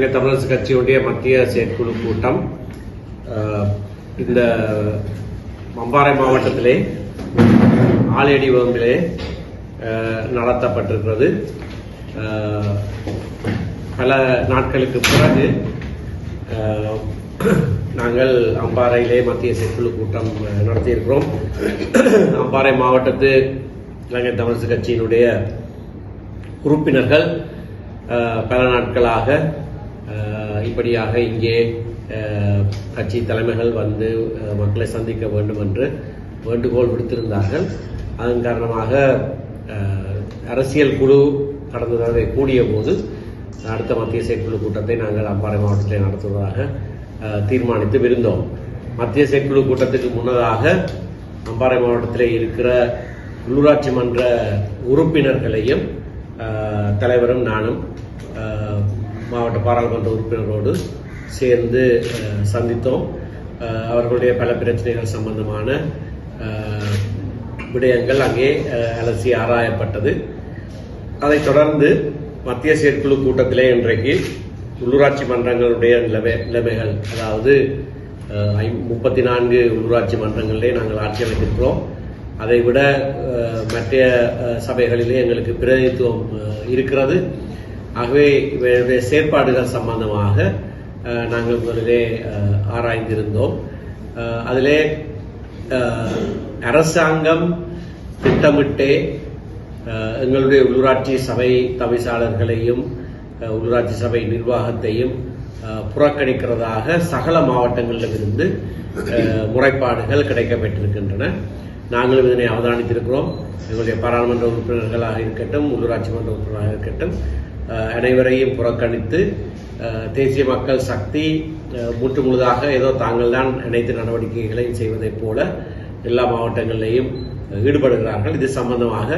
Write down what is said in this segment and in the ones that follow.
தமிழரசு கட்சியுடைய மத்திய செயற்குழு கூட்டம் இந்த மம்பாறை மாவட்டத்திலே ஆலேடி வகுப்பிலே நடத்தப்பட்டிருக்கிறது. பல நாட்களுக்கு பிறகு நாங்கள் அம்பாறையிலே மத்திய செயற்குழு கூட்டம் நடத்தியிருக்கிறோம். அம்பாறை மாவட்டத்து இலங்கை தமிழரசு கட்சியினுடைய உறுப்பினர்கள் பல நாட்களாக இப்படியாக இங்கே கட்சி தலைமைகள் வந்து மக்களை சந்திக்க வேண்டும் என்று வேண்டுகோள் விடுத்திருந்தார்கள். அதன் காரணமாக அரசியல் குழு கடந்த தடவை கூடிய போது அடுத்த மத்திய செயற்குழு கூட்டத்தை நாங்கள் அம்பாறை மாவட்டத்தில் நடத்துவதாக தீர்மானித்து விருந்தோம். மத்திய செயற்குழு கூட்டத்துக்கு முன்னதாக அம்பாறை மாவட்டத்தில் இருக்கிற உள்ளூராட்சி மன்ற உறுப்பினர்களையும் தலைவரும் நானும் மாவட்ட பாராளுமன்ற உறுப்பினரோடு சேர்ந்து சந்தித்தோம். அவர்களுடைய பல பிரச்சனைகள் சம்பந்தமான விடயங்கள் அங்கே அலசி ஆராயப்பட்டது. அதைத் தொடர்ந்து மத்திய செயற்குழு கூட்டத்திலே இன்றைக்கு உள்ளூராட்சி மன்றங்களுடைய நிலைமை நிலைமைகள் அதாவது முப்பத்தி நான்கு உள்ளூராட்சி மன்றங்களிலே நாங்கள் ஆட்சி அமைத்திருக்கிறோம். அதை விட மற்ற சபைகளிலே எங்களுக்கு பிரதிநிதித்துவம் இருக்கிறது. ஆகவே இவருடைய செயற்பாடுகள் சம்பந்தமாக நாங்கள் முதலே ஆராய்ந்திருந்தோம். அதிலே அரசாங்கம் திட்டமிட்டே எங்களுடைய உள்ளூராட்சி சபை தவிசாளர்களையும் உள்ளூராட்சி சபை நிர்வாகத்தையும் புறக்கணிக்கிறதாக சகல மாவட்டங்களிலிருந்து முறைப்பாடுகள் கிடைக்கப்பெற்றிருக்கின்றன நாங்களும் இதனை அவதானித்திருக்கிறோம். எங்களுடைய பாராளுமன்ற உறுப்பினர்களாக இருக்கட்டும் உள்ளூராட்சி மன்ற உறுப்பினராக இருக்கட்டும். அனைவரையும் புறக்கணித்து தேசிய மக்கள் சக்தி முற்று முழுதாக ஏதோ தாங்கள் தான் அனைத்து நடவடிக்கைகளையும் செய்வதைப் போல எல்லா மாவட்டங்களிலேயும் ஈடுபடுகிறார்கள். இது சம்பந்தமாக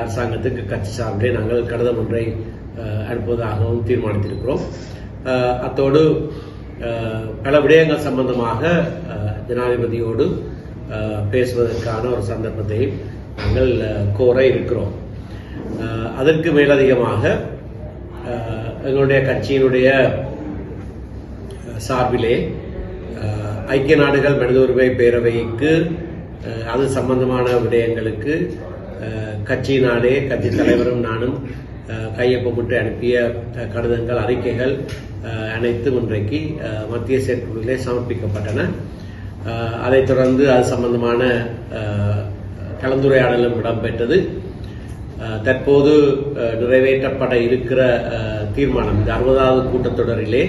அரசாங்கத்துக்கு கட்சி சார்பிலே நாங்கள் கடிதம் ஒன்றை அனுப்புவதாகவும் தீர்மானித்திருக்கிறோம். அத்தோடு பல விடயங்கள் சம்பந்தமாக ஜனாதிபதியோடு பேசுவதற்கான ஒரு சந்தர்ப்பத்தை நாங்கள் கோர இருக்கிறோம். அதற்கு மேலதிகமாக அஹ், எங்களுடைய கட்சியினுடைய சார்பிலே ஐக்கிய நாடுகள் மனித உரிமை பேரவைக்கு அஹ், அது சம்பந்தமான விடயங்களுக்கு அஹ், கட்சியினாலே கட்சி தலைவரும் நானும் அஹ், கையொப்பமிட்டு அனுப்பிய அஹ், கடிதங்கள் அறிக்கைகள் அஹ், அனைத்தும் இன்றைக்கு மத்திய செயற்குழுவிலே சமர்ப்பிக்கப்பட்டன. அஹ், அதைத் தொடர்ந்து அது சம்பந்தமான அஹ், கலந்துரையாடலும் இடம்பெற்றது. தற்போது நிறைவேற்றப்பட இருக்கிற தீர்மானம். இந்த அறுபதாவது கூட்டத்தொடரிலே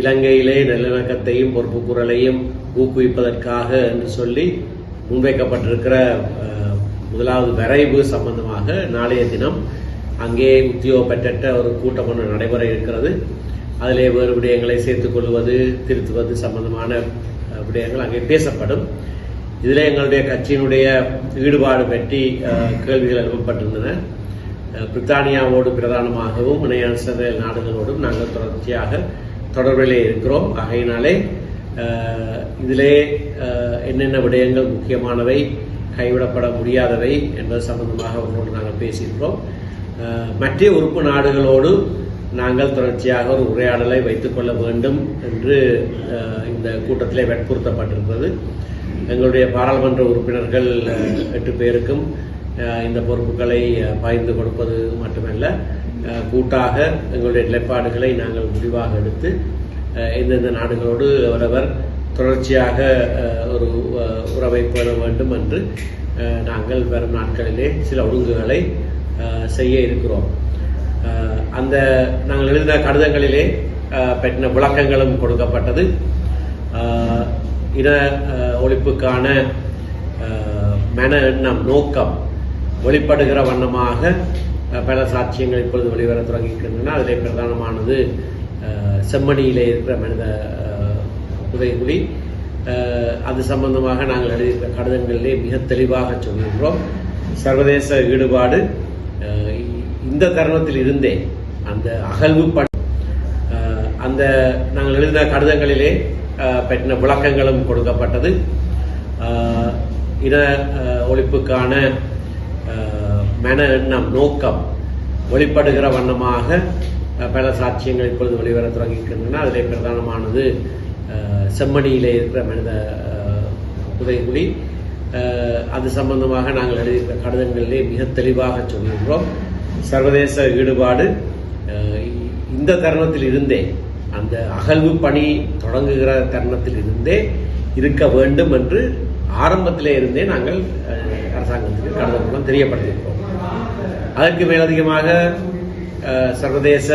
இலங்கையிலே நல்லிணக்கத்தையும் பொறுப்புக்குரலையும் ஊக்குவிப்பதற்காக என்று சொல்லி முன்வைக்கப்பட்டிருக்கிற முதலாவது வரைவு சம்பந்தமாக நாளைய தினம் அங்கே உத்தியோகப்பற்ற ஒரு கூட்டம் ஒன்று நடைபெற இருக்கிறது. அதிலே வேறு விடயங்களை சேர்த்துக் கொள்வது திருத்துவது சம்பந்தமான விடயங்கள் அங்கே பேசப்படும். இதில் எங்களுடைய கட்சியினுடைய ஈடுபாடு பற்றி கேள்விகள் எழுப்பப்பட்டிருந்தன. பிரித்தானியாவோடு பிரதானமாகவும் இணையான நாடுகளோடும் நாங்கள் தொடர்ச்சியாக தொடர்பிலே இருக்கிறோம். ஆகையினாலே இதிலே என்னென்ன விடயங்கள் முக்கியமானவை கைவிடப்பட முடியாதவை என்பது சம்பந்தமாக அவர்களோடு நாங்கள் பேசியிருக்கிறோம். மற்ற உறுப்பு நாடுகளோடு நாங்கள் தொடர்ச்சியாக ஒரு உரையாடலை வைத்துக் கொள்ள வேண்டும் என்று இந்த கூட்டத்திலே வற்புறுத்தப்பட்டிருக்கிறது. எங்களுடைய பாராளுமன்ற உறுப்பினர்கள் எட்டு பேருக்கும் இந்த பொறுப்புகளை பகிர்ந்து கொடுப்பது மட்டுமல்ல கூட்டாக எங்களுடைய நிலைப்பாடுகளை நாங்கள் முடிவாக எடுத்து எந்தெந்த நாடுகளோடு அவரவர் தொடர்ச்சியாக ஒரு உறவை பெற வேண்டும் என்று நாங்கள் வரும் நாட்களிலே சில ஒழுங்குகளை செய்ய இருக்கிறோம். அந்த நாங்கள் எழுதின கடிதங்களிலே பெற்ற விளக்கங்களும் கொடுக்கப்பட்டது. இன ஒழிப்புக்கான மன எண்ணம் நோக்கம் வெளிப்படுகிற வண்ணமாக பல சாட்சியங்கள் இப்பொழுது வெளிவர தொடங்கியிருக்கின்றன. அதிலே பிரதானமானது செம்மணியிலே இருக்கிற மனித உதயகுடி அது சம்பந்தமாக நாங்கள் எழுதியிருக்கிற கடிதங்களிலே மிக தெளிவாக சொல்கின்றோம் சர்வதேச ஈடுபாடு இந்த தருணத்தில் இருந்தே அந்த அகழ்வு அந்த நாங்கள் எழுதின கடிதங்களிலே பெற்ற விளக்கங்களும் கொடுக்கப்பட்டது. இன ஒழிப்புக்கான மன எண்ணம் நோக்கம் வெளிப்படுகிற வண்ணமாக பல சாட்சியங்கள் இப்பொழுது வெளிவர தொடங்கியிருக்கின்றன. அதிலே பிரதானமானது செம்மணியிலே இருக்கிற மனித உதயகுடி. புதைகுழி அது சம்பந்தமாக நாங்கள் எழுதியிருக்கிற கடிதங்களிலே மிக தெளிவாக சொல்கின்றோம் சர்வதேச ஈடுபாடு இந்த தருணத்தில் இருந்தே அந்த அகழ்வு பணி தொடங்குகிற தருணத்தில் இருந்தே இருக்க வேண்டும் என்று ஆரம்பத்திலே இருந்தே நாங்கள் அரசாங்கத்துக்கு கடந்த மூலம் தெரியப்படுத்தியிருக்கிறோம் அதற்கு மேலதிகமாக சர்வதேச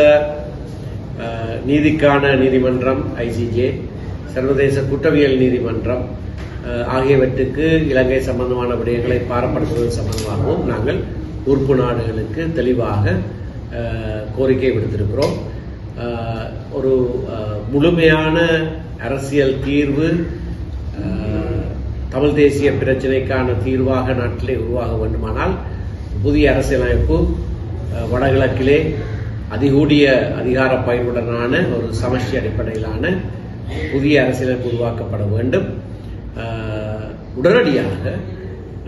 நீதிக்கான நீதிமன்றம் ஐசிஜே சர்வதேச குற்றவியல் நீதிமன்றம் ஆகியவற்றுக்கு இலங்கை சம்பந்தமான விடயங்களை பாரப்படுத்துவது சம்பந்தமாகவும் நாங்கள் உறுப்பு நாடுகளுக்கு தெளிவாக கோரிக்கை விடுத்திருக்கிறோம். ஒரு முழுமையான அரசியல் தீர்வு தமிழ் தேசிய பிரச்சினைக்கான தீர்வாக நாட்டிலே உருவாக வேண்டுமானால் புதிய அரசியலமைப்பு வடகிழக்கிலே அதிகூடிய அதிகார பயனுடனான ஒரு சமஷ்டி அடிப்படையிலான புதிய அரசியலமைப்பு உருவாக்கப்பட வேண்டும். உடனடியாக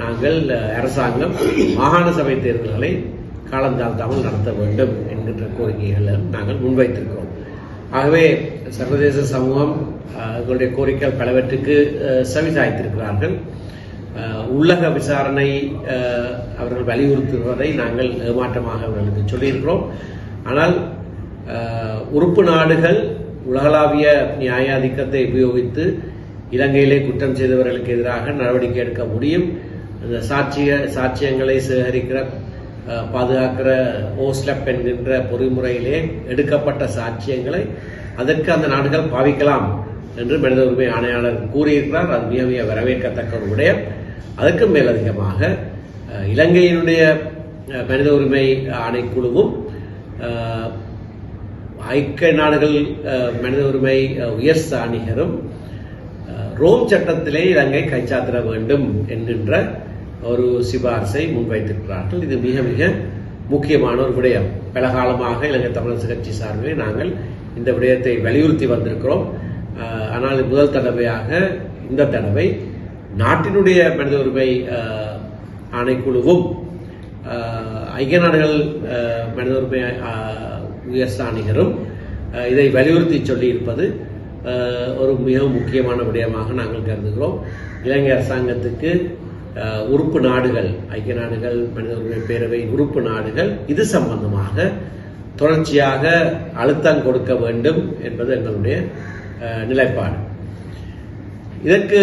நாங்கள் அரசாங்கம் மாகாண சபை தேர்தல்களை காலந்தாழ்த்தாமல் நடத்த வேண்டும் என்கின்ற கோரிக்கைகளை நாங்கள் முன்வைத்திருக்கிறோம். ஆகவே சர்வதேச சமூகம் எங்களுடைய கோரிக்கைகள் பலவற்றுக்கு செவிசாய்த்திருக்கிறார்கள். உள்ளக விசாரணை அவர்கள் வலியுறுத்துவதை நாங்கள் ஏமாற்றமாக அவர்களுக்கு சொல்லியிருக்கிறோம். ஆனால் உறுப்பு நாடுகள் உலகளாவிய நியாயாதிக்கத்தை உபயோகித்து இலங்கையிலே குற்றம் செய்தவர்களுக்கு எதிராக நடவடிக்கை எடுக்க முடியும். அந்த சாட்சிய சாட்சியங்களை சேகரிக்கிற பாதுகாக்கிற ஓஸ்லப் என்கின்ற பொறிமுறையிலே எடுக்கப்பட்ட சாட்சியங்களை அதற்கு அந்த நாடுகள் பாவிக்கலாம் என்று மனித உரிமை ஆணையாளர் கூறியிருக்கிறார். அது மிக மிக வரவேற்கத்தக்க ஒரு விடயம். அதற்கும் மேலதிகமாக இலங்கையினுடைய மனித உரிமை ஆணைக்குழுவும் ஐக்கிய நாடுகள் மனித உரிமை உயர் சாணிகரும் ரோம் சட்டத்திலே இலங்கை கைச்சாத்திட வேண்டும் என்கின்ற ஒரு சிபாரிசை முன்வைத்திருக்கிறார்கள். இது மிக மிக முக்கியமான ஒரு விடயம். பல காலமாக இலங்கை தமிழரசு கட்சி சார்பில் நாங்கள் இந்த விடயத்தை வலியுறுத்தி வந்திருக்கிறோம். ஆனால் முதல் தடவையாக இந்த தடவை நாட்டினுடைய மனித உரிமை ஆணைக்குழுவும் ஐக்கிய நாடுகள் மனித உரிமை உயர்ஸ்தானிகரும் இதை வலியுறுத்தி சொல்லியிருப்பது ஒரு மிக முக்கியமான விடயமாக நாங்கள் கருதுகிறோம். இலங்கை அரசாங்கத்துக்கு உறுப்பு நாடுகள் ஐக்கிய நாடுகள் மனித உரிமை பேரவை உறுப்பு நாடுகள் இது சம்பந்தமாக தொடர்ச்சியாக அழுத்தம் கொடுக்க வேண்டும் என்பது எங்களுடைய நிலைப்பாடு. இதற்கு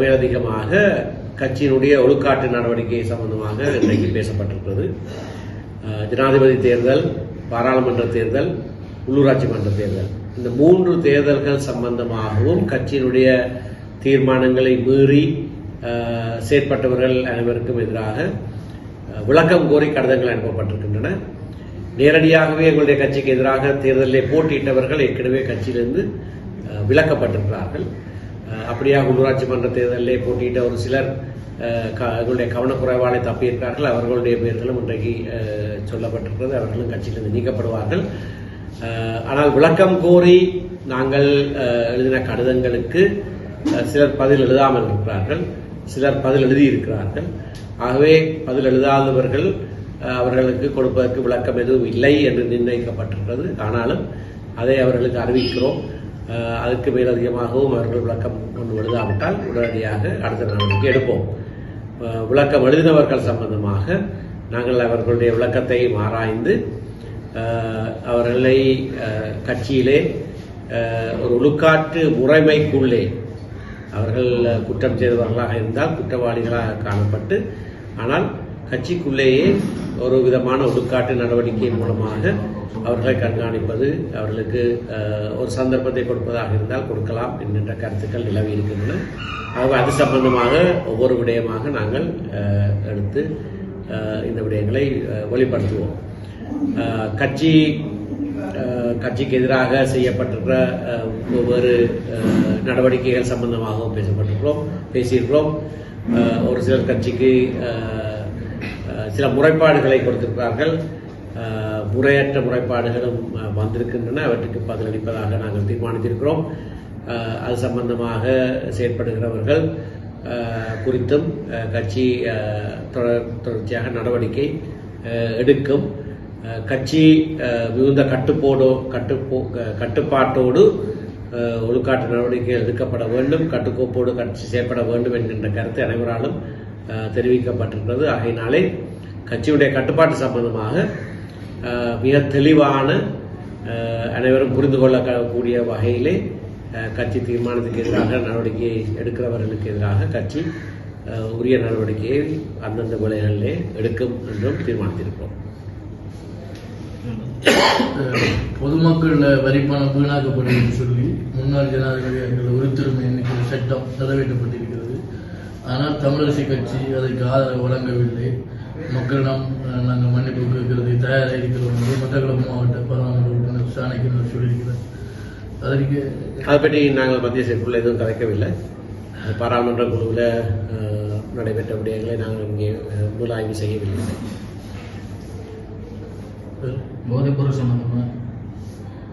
மேலதிகமாக கட்சியினுடைய ஒழுக்காட்டு நடவடிக்கை சம்பந்தமாக இன்றைக்கு பேசப்பட்டிருக்கிறது. ஜனாதிபதி தேர்தல் பாராளுமன்ற தேர்தல் உள்ளூராட்சி மன்ற தேர்தல். இந்த மூன்று தேர்தல்கள் சம்பந்தமாகவும் கட்சியினுடைய தீர்மானங்களை மீறி செயற்பட்டவர்கள் அனைவருக்கும் எதிராக விளக்கம் கோரி கடிதங்கள் அனுப்பப்பட்டிருக்கின்றன. நேரடியாகவே எங்களுடைய கட்சிக்கு எதிராக தேர்தலில் போட்டியிட்டவர்கள் ஏற்கனவே கட்சியிலிருந்து விளக்கப்பட்டிருக்கிறார்கள். அப்படியாக உள்ளூராட்சி மன்ற தேர்தலில் போட்டியிட்ட ஒரு சிலர் எங்களுடைய கவனக்குறைவாலை தப்பியிருக்கிறார்கள். அவர்களுடைய பெயர்களும் இன்றைக்கு சொல்லப்பட்டிருக்கிறது. அவர்களும் கட்சியிலிருந்து நீக்கப்படுவார்கள். ஆனால் விளக்கம் கோரி நாங்கள் எழுதின கடிதங்களுக்கு சிலர் பதில் எழுதாமல் இருக்கிறார்கள். சிலர் பதில் எழுதியிருக்கிறார்கள். ஆகவே பதில் எழுதாதவர்கள் அவர்களுக்கு கொடுப்பதற்கு விளக்கம் எதுவும் இல்லை என்று நிர்ணயிக்கப்பட்டிருக்கிறது. ஆனாலும் அதை அவர்களுக்கு அறிவிக்கிறோம். அதுக்கு மேலதிகமாகவும் அவர்கள் விளக்கம் ஒன்று எழுதாவிட்டால் உடனடியாக அடுத்த நடவடிக்கை எடுப்போம். விளக்கம் எழுதினவர்கள் சம்பந்தமாக நாங்கள் அவர்களுடைய விளக்கத்தை ஆராய்ந்து அவர்களை கட்சியிலே ஒரு ஒழுக்காற்று முறைமைக்குள்ளே அவர்கள் குற்றம் செய்தவர்களாக இருந்தால் குற்றவாளிகளாக காணப்பட்டு ஆனால் கட்சிக்குள்ளேயே ஒரு விதமான ஒழுக்காட்டு நடவடிக்கை மூலமாக அவர்களை கண்காணிப்பது அவர்களுக்கு ஒரு சந்தர்ப்பத்தை கொடுப்பதாக இருந்தால் கொடுக்கலாம் என்கின்ற கருத்துக்கள் நிலவி இருக்கின்றன. ஆகவே அது சம்பந்தமாக ஒவ்வொரு விடயமாக நாங்கள் எடுத்து இந்த விடயங்களை வெளிப்படுத்துவோம். கட்சி கட்சிக்கு எதிராக செய்யப்பட்டிருக்கிற ஒவ்வொரு நடவடிக்கைகள் சம்பந்தமாகவும் பேசப்பட்டிருக்கிறோம் பேசியிருக்கிறோம். ஒரு சிலர் கட்சிக்கு சில முறைப்பாடுகளை கொடுத்திருக்கிறார்கள். முறையற்ற முறைப்பாடுகளும் வந்திருக்கின்றன. அவற்றுக்கு பதிலளிப்பதாக நாங்கள் தீர்மானித்திருக்கிறோம். அது சம்பந்தமாக செயற்படுகிறவர்கள் குறித்தும் கட்சி தொடர் தொடர்ச்சியாக நடவடிக்கை எடுக்கும். கட்சி மிகுந்த கட்டுப்போடோ கட்டுப்போ கட்டுப்பாட்டோடு ஒழுக்காட்டு நடவடிக்கைகள் எடுக்கப்பட வேண்டும் கட்டுக்கோப்போடு கட்சி செயற்பட வேண்டும் என்கின்ற கருத்து அனைவராலும் தெரிவிக்கப்பட்டிருக்கிறது. ஆகையினாலே கட்சியுடைய கட்டுப்பாட்டு சம்பந்தமாக மிக தெளிவான அனைவரும் புரிந்து கொள்ளக்கூடிய வகையிலே கட்சி தீர்மானத்துக்கு எதிராக நடவடிக்கை எடுக்கிறவர்களுக்கு எதிராக கட்சி உரிய நடவடிக்கையை அந்தந்த வேளைகளிலே எடுக்கும் என்றும் தீர்மானித்திருக்கிறோம். பொதுமக்கள் வரிப்பணம் வீணாக்கப்படுதுன்னு சொல்லி முன்னாள் ஜனாதிபதி அவர்கள் உரித்துரிமை எண்ணிக்கை சட்டம் நிறைவேற்றப்பட்டிருக்கிறது. ஆனால் தமிழரசு கட்சி அதற்கு ஆதரவு வழங்கவில்லை. மக்களிடம் நாங்கள் மன்னிப்பு கேட்கிறது தயாராக இருக்கிறோம் என்று மட்டக்களப்பு மாவட்ட பாராளுமன்ற உறுப்பினர் சாணக்கியன் சொல்லியிருக்கிறார். அதற்கு அதை பற்றி நாங்கள் மத்திய செயற்குள்ள எதுவும் கலைக்கவில்லை. பாராளுமன்ற குழுவில் நடைபெற்ற விடயங்களை நாங்கள் இங்கே முதலாய்வு செய்யவில்லை. போதைப்பொருள் சம்பந்தமா?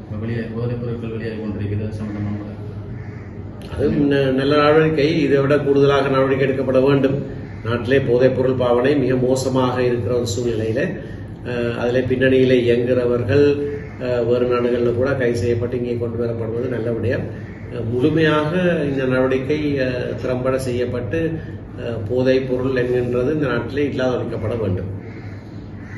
இப்ப வெளியே போதைப்பொருட்கள் வெளியாகி கொண்டிருக்கிறது சம்பந்தமாக அது ந- நல்ல நடவடிக்கை இதை விட கூடுதலாக நடவடிக்கை எடுக்கப்பட வேண்டும். நாட்டிலே போதைப்பொருள் பாவனை மிக மோசமாக இருக்கிற ஒரு சூழ்நிலையில் அதில் பின்னணியில் இயங்குகிறவர்கள் வேறு நாடுகளில் கூட கைது செய்யப்பட்டு இங்கே கொண்டு வரப்படுவது நல்ல விடயம். முழுமையாக இந்த நடவடிக்கை திறம்பட செய்யப்பட்டு போதைப்பொருள் போதைப் பொருள் என்கின்றது இந்த நாட்டிலே இல்லாத ஒழிக்கப்பட வேண்டும்.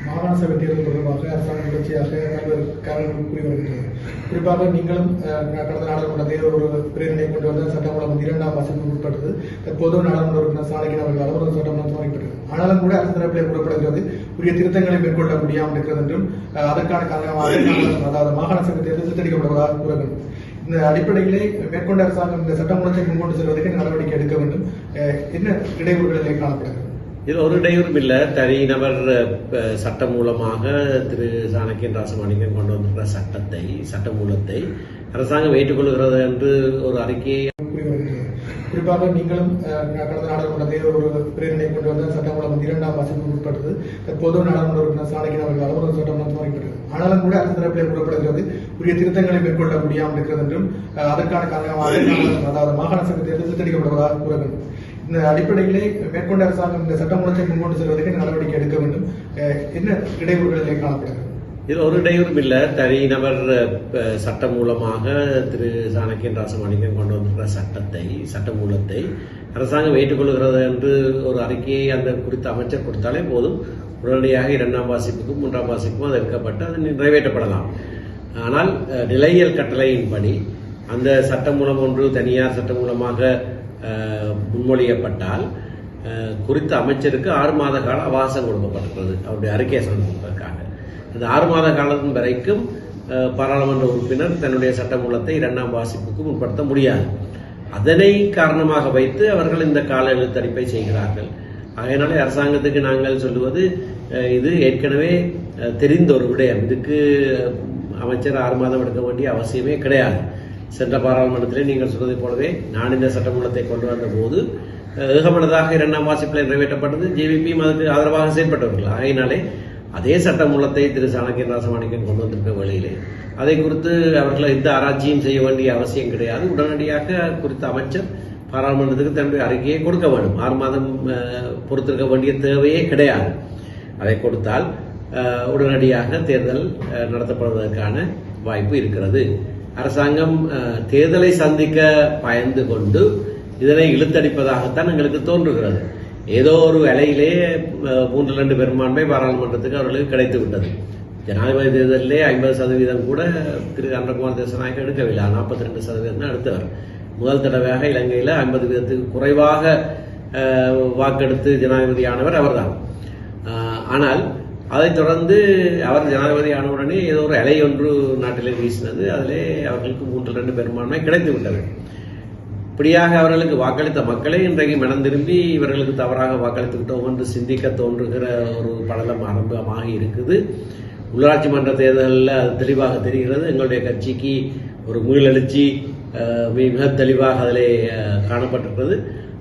மாகாண சபை தேர்தல் தொடர்பாக அரசாங்கம் தொடர்ச்சியாக பல்வேறு காரணங்கள் கூறி வருகின்றது குறிப்பாக நீங்களும் கடந்த நாடாளுமன்ற தேர்தல் ஒரு பிரேரணை கொண்டு வந்த வந்து இரண்டாம் வாசகம் உட்பட்டது. தற்போது நாடாளுமன்ற உறுப்பினர் அவர்கள் அலுவலக சட்டமூலம் துவங்கப்பட்டது ஆனாலும் கூட அரசு தரப்பிலே கூறப்படுகிறது உரிய திருத்தங்களை மேற்கொள்ள முடியாமல் இருக்கிறது என்றும் அதற்கான காரணமாக அதாவது மாகாண சபை தேர்தல் சித்தரிக்கப்படுவதாக கூற வேண்டும் இந்த அடிப்படையிலே மேற்கொண்ட அரசாங்கம் இந்த சட்டமூலத்தை முன்கொண்டு செல்வதற்கு நடவடிக்கை எடுக்க வேண்டும். என்ன இடையூறுகளிலே காணப்படுகிறது இதில் ஒரு இடையூறும் இல்லை. தனிநபர் சட்டம் மூலமாக திரு சாணக்கியன் ராசமாணிக்கன் கொண்டு வந்திருக்கிற சட்டத்தை சட்ட மூலத்தை அரசாங்கம் ஏற்றுக்கொள்கிறது என்று ஒரு அறிக்கையை குறிப்பாக நீங்களும் கடந்த நாடாளுமன்ற ஒரு பிரேரணை கொண்டு வந்த சட்டமூலம் மூலம் இரண்டாம் வாசகம் உட்பட்டது. தற்போது நாடாளுமன்ற உறுப்பினர் சாணக்கியன் அவர்கள் அலுவலக சட்டமூலம் துவங்கப்பட்டது ஆனாலும் கூட அரசு தரப்பிலே கூறப்படுகிறது உரிய திருத்தங்களை மேற்கொள்ள முடியாமல் இருக்கிறது என்றும் அதற்கான காரணமாக அதாவது மாகாண சபை திருத்தடிக்கப்படுவதாக கூற வேண்டும். இந்த அடிப்படையிலே மேற்கொண்ட அரசாங்கம் இந்த சட்டமூலத்தை முன்கொண்டு செல்வதற்கு நடவடிக்கை எடுக்க வேண்டும். என்ன இடையூறுகளிலே காணப்படுகிறது? இது ஒரு இடையூறும் இல்லை. தனிநபர் அஹ், சட்டம் மூலமாக திரு சாணக்கியன் ராசமாணிக்கம் கொண்டு வந்திருக்கிற சட்டத்தை சட்ட மூலத்தை அரசாங்கம் ஏற்றுக்கொள்கிறது என்று ஒரு அறிக்கையை அந்த குறித்த அமைச்சர் கொடுத்தாலே போதும். உடனடியாக இரண்டாம் வாசிப்புக்கும் மூன்றாம் வாசிப்புக்கும் அது எடுக்கப்பட்டு அது நிறைவேற்றப்படலாம். ஆனால் நிலையியல் கட்டளையின்படி அந்த சட்டம் மூலம் ஒன்று தனியார் சட்டம் மூலமாக முன்மொழியப்பட்டால் குறித்த அமைச்சருக்கு ஆறு மாத கால அவகாசம் கொடுக்கப்பட்டுள்ளது அவருடைய அறிக்கையை சமர்ப்பிப்பதற்காக. அந்த ஆறு மாத காலத்தின் வரைக்கும் பாராளுமன்ற உறுப்பினர் தன்னுடைய சட்டமூலத்தை இரண்டாம் வாசிப்புக்கு முற்படுத்த முடியாது. அதனை காரணமாக வைத்து அவர்கள் இந்த கால இழுத்தடிப்பை செய்கிறார்கள். அதனாலே அரசாங்கத்துக்கு நாங்கள் சொல்லுவது இது ஏற்கனவே தெரிந்த ஒரு விடயம். இதுக்கு அமைச்சர் ஆறு மாதம் எடுக்க வேண்டிய அவசியமே கிடையாது. சென்ற பாராளுமன்றத்திலே நீங்கள் சொன்னதைப் போலவே நான் இந்த சட்டமூலத்தை கொண்டு வந்த போது ஏகமனதாக இரண்டாம் வாசிப்பில் நிறைவேற்றப்பட்டது. ஜேவிபியும் அதற்கு ஆதரவாக செயல்பட்டவர்கள். ஆகையினாலே அதே சட்டமூலத்தை திரு சாணக்கியன் ராசமாணிக்கன் கொண்டு வந்திருக்க வேளையிலே அதை குறித்து அவர்கள் எந்த ஆராய்ச்சியும் செய்ய வேண்டிய அவசியம் கிடையாது. உடனடியாக குறித்த அமைச்சர் பாராளுமன்றத்துக்கு தன்னுடைய அறிக்கையை கொடுக்க வேண்டும். ஆறு மாதம் பொறுத்திருக்க வேண்டிய தேவையே கிடையாது. அதை கொடுத்தால் உடனடியாக தேர்தல் நடத்தப்படுவதற்கான வாய்ப்பு இருக்கிறது. அரசாங்கம் தேர்தலை சந்திக்க பயந்து கொண்டு இதனை இழுத்தடிப்பதாகத்தான் எங்களுக்கு தோன்றுகிறது. ஏதோ ஒரு வேலையிலே மூன்று ரெண்டு பெரும்பான்மை பாராளுமன்றத்துக்கு அவர்களுக்கு கிடைத்து விட்டது. ஜனாதிபதி தேர்தலிலே ஐம்பது சதவீதம் கூட திரு. அன்றகுமார் தேசநாயகம் எடுக்கவில்லை. நாற்பத்தி ரெண்டு சதவீதம் தான் எடுத்தவர். முதல் தடவையாக இலங்கையில் ஐம்பது வீதத்துக்கு குறைவாக வாக்கெடுத்து ஜனாதிபதியானவர் அவர்தான். ஆனால் அதைத் தொடர்ந்து அவர் ஜனாதிபதி ஆனவுடனே ஏதோ ஒரு அலை ஒன்று நாட்டிலே வீசினது. அதிலே அவர்களுக்கு மூன்று ரெண்டு பெரும்பான்மை கிடைத்து விட்டது. இப்படியாக அவர்களுக்கு வாக்களித்த மக்களே இன்றைக்கு மனம் திரும்பி இவர்களுக்கு தவறாக வாக்களித்து விட்டோம் என்று சிந்திக்க தோன்றுகிற ஒரு படலம் ஆரம்பமாக இருக்குது. உள்ளாட்சி மன்ற தேர்தலில் அது தெளிவாக தெரிகிறது. எங்களுடைய கட்சிக்கு ஒரு மீளெழுச்சி மிக தெளிவாக அதிலே காணப்பட்டிருக்கிறது.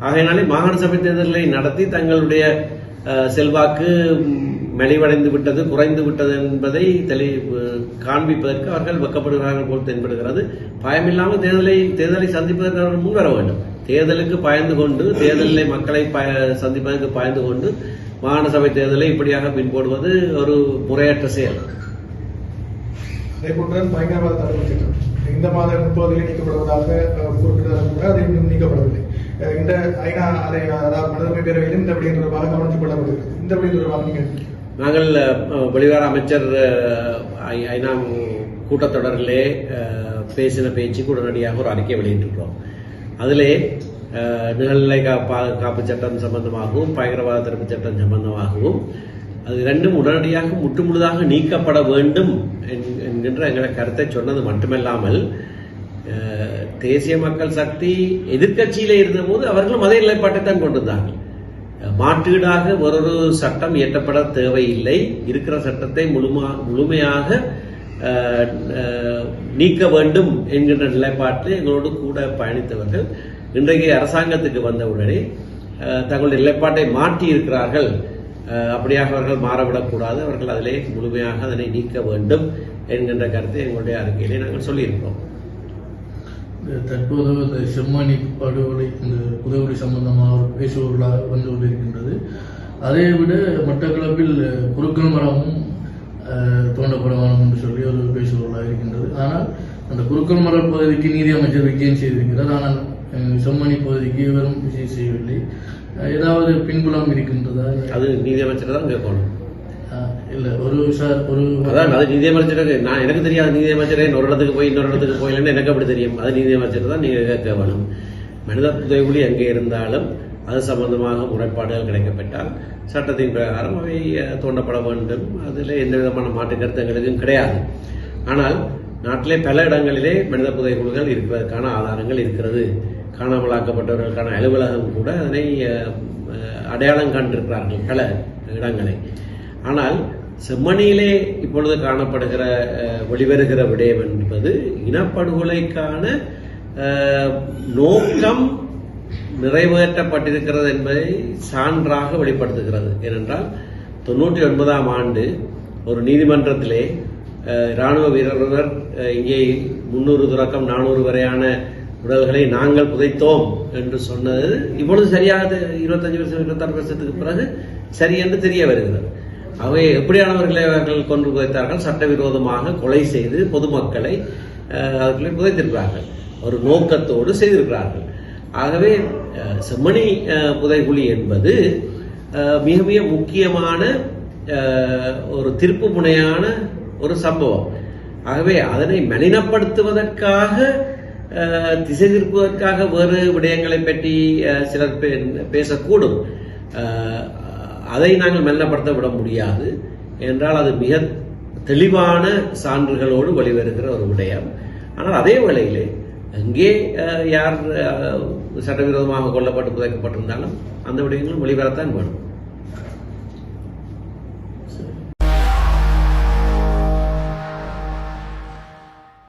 ஆகையினாலே மாகாண சபை தேர்தலை நடத்தி தங்களுடைய செல்வாக்கு மெலிவடைந்து விட்டது குறைந்து விட்டது என்பதை தெளி காண்பிப்பதற்கு அவர்கள் வெக்கப்படுகிறார்கள் போல் தென்படுகிறது. பயமில்லாமல் தேர்தலை தேர்தலை சந்திப்பதற்கு அவர்கள் முன்வர வேண்டும். தேர்தலுக்கு பயந்து கொண்டு தேர்தலில் மக்களை பய சந்திப்பதற்கு பயந்து கொண்டு மாகாண சபை தேர்தலை இப்படியாக பின்போடுவது ஒரு முறையற்ற செயல். அதே பயங்கரவாத தடுப்பு இந்த மாத முப்பதிலே நீக்கப்படுவதாக அஹ், கூட அது இன்னும் நீக்கப்படவில்லை. இந்த ஐநா அதை அதாவது மனிதமை பேரவையிலும் இந்த விடயம் தொடர்பாக கவனித்துக் கொள்ளப்படுகிறது இந்த விடயம் தொடர்பாக நீங்கள் நாங்கள் வெளிவார அமைச்சர் ஐ- ஐநா கூட்டத்தொடரிலே பேசின பேச்சுக்கு உடனடியாக ஒரு அறிக்கை வெளியிட்டிருக்கிறோம். அதிலே நிகழ்நிலை பாதுகாப்பு சட்டம் சம்பந்தமாகவும் பயங்கரவாத தடுப்பு சட்டம் சம்பந்தமாகவும் அது இரண்டும் உடனடியாக முற்றுமுழுதாக நீக்கப்பட வேண்டும் என்- என்கின்ற எங்களை கருத்தை சொன்னது மட்டுமல்லாமல் தேசிய மக்கள் சக்தி எதிர்கட்சியிலே இருந்தபோது அவர்களும் அதே நிலைப்பாட்டை தான் கொண்டிருந்தார்கள். மாற்றீடாக ஒரு சட்டம் இயற்றப்பட தேவையில்லை. இருக்கிற சட்டத்தை முழுமா முழுமையாக நீக்க வேண்டும் என்கின்ற நிலைப்பாட்டில் எங்களோடு கூட பயணித்தவர்கள் இன்றைக்கு அரசாங்கத்துக்கு வந்தவுடனே தங்களுடைய நிலைப்பாட்டை மாற்றி இருக்கிறார்கள். அப்படியாக அவர்கள் மாறவிடக்கூடாது அவர்கள் அதிலே முழுமையாக அதனை நீக்க வேண்டும் என்கின்ற கருத்தை எங்களுடைய அறிக்கையிலே நாங்கள் சொல்லியிருக்கிறோம். தற்போது இந்த செம்மணி படுகொலை இந்த உதவி சம்பந்தமாக பேசுபவர்களாக வந்து கொண்டிருக்கின்றது. அதை விட மட்டக்களப்பில் குறுக்கள் மரமும் அஹ், என்று சொல்லி ஒரு பேசுபவர்களாக இருக்கின்றது. ஆனால் அந்த குறுக்கல் மர பகுதிக்கு நீதி அமைச்சர் விஜயம் செய்திருக்கிறார். ஆனால் செம்மணி பகுதிக்கு இவரும் விஜயம் செய்யவில்லை. ஏதாவது பின்புலம் இருக்கின்றதா? அது நீதி அமைச்சர் தான் கேட்கணும். இல்ல ஒரு சார் ஒரு அதான் அது நீதியமைச்சருக்கு நான் எனக்கு தெரியாது நீதியமைச்சரே ஒரு இடத்துக்கு போய் இன்னொரு இடத்துக்கு போயிலன்னு எனக்கு அப்படி தெரியும்? அது நீதியமைச்சர் தான் நீங்க கேட்க வேணும். மனித உதவி எங்கே இருந்தாலும் அது சம்பந்தமாக முறைப்பாடுகள் கிடைக்கப்பட்டால் சட்டத்தின் பிரகாரம் அவை தோண்டப்பட வேண்டும். அதில் எந்த விதமான மாற்று கருத்துங்களுக்கும் கிடையாது. ஆனால் நாட்டிலே பல இடங்களிலே மனித புதைகுழிகள் இருக்கிறதுக்கான ஆதாரங்கள் இருக்கிறது. காணாமலாக்கப்பட்டவர்களுக்கான அலுவலகம் கூட அதனை அடையாளம் கண்டிருக்கிறார்கள் பல இடங்களை. ஆனால் செம்மணியிலே இப்பொழுது காணப்படுகிற அஹ், வெளிவருகிற விடயம் என்பது இனப்படுகொலைக்கான நோக்கம் நிறைவேற்றப்பட்டிருக்கிறது என்பதை சான்றாக வெளிப்படுத்துகிறது. ஏனென்றால் தொண்ணூற்றி ஒன்பதாம் ஆண்டு ஒரு நீதிமன்றத்திலே இராணுவ வீரர் இங்கே முன்னூறு தொடக்கம் நானூறு வரையான உடல்களை நாங்கள் புதைத்தோம் என்று சொன்னது இப்பொழுது சரியாக இருபத்தஞ்சு வருஷம் இருபத்தாறு வருஷத்துக்கு பிறகு சரி என்று தெரிய வருகிறது. அவை எப்படியானவர்களை அவர்கள் கொன்று புதைத்தார்கள்? சட்டவிரோதமாக கொலை செய்து பொதுமக்களை அதுக்குள்ளே புதைத்திருக்கிறார்கள். ஒரு நோக்கத்தோடு செய்திருக்கிறார்கள். ஆகவே செம்மணி புதைகுழி என்பது மிக மிக முக்கியமான ஒரு திருப்பு முனையான ஒரு சம்பவம். ஆகவே அதனை மலினப்படுத்துவதற்காக திசை திருப்புவதற்காக வேறு விடயங்களை பற்றி சிலர் பேசக்கூடும். அதை நாங்கள் மெல்லப்படுத்த விட முடியாது என்றால் அது மிக தெளிவான சான்றுகளோடு வெளிவருகிற ஒரு விடயம். ஆனால் அதே வேளையிலே அங்கே யார் சட்டவிரோதமாக கொல்லப்பட்டு புதைக்கப்பட்டிருந்தாலும் அந்த விடயங்களும் வெளிவரத்தான் வேணும்.